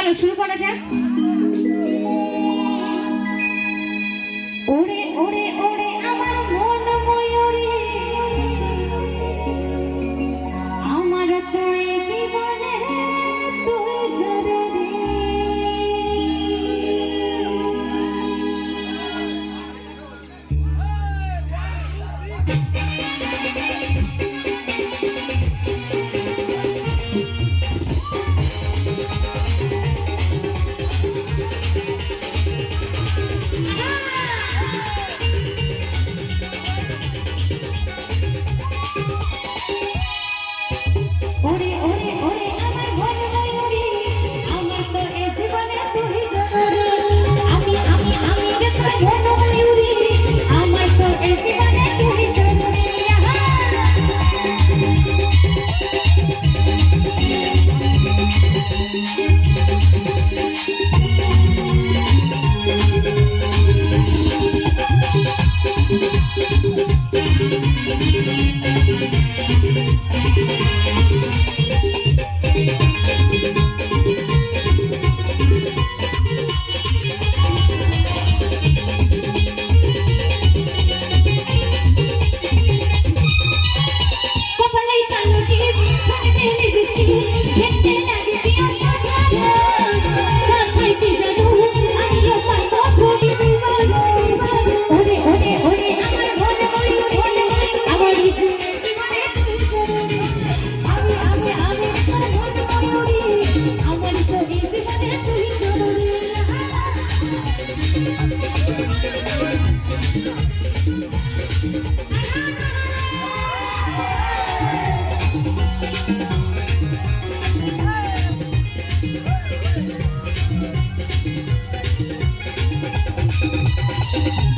চলো শুরু করা যাক।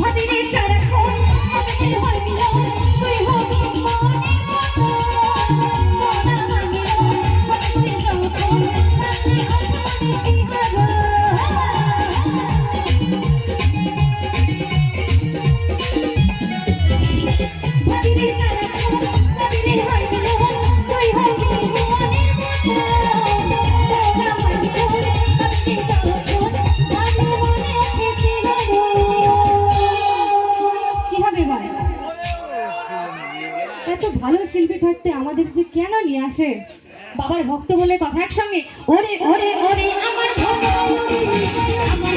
Happiness and a home, happiness and a home, এত ভালো শিল্পী থাকতে আমাদের যে কেন নিয়ে আসে? বাবার ভক্ত বলে কথা একসঙ্গে, ওরে ওরে ওরে, আমার আমার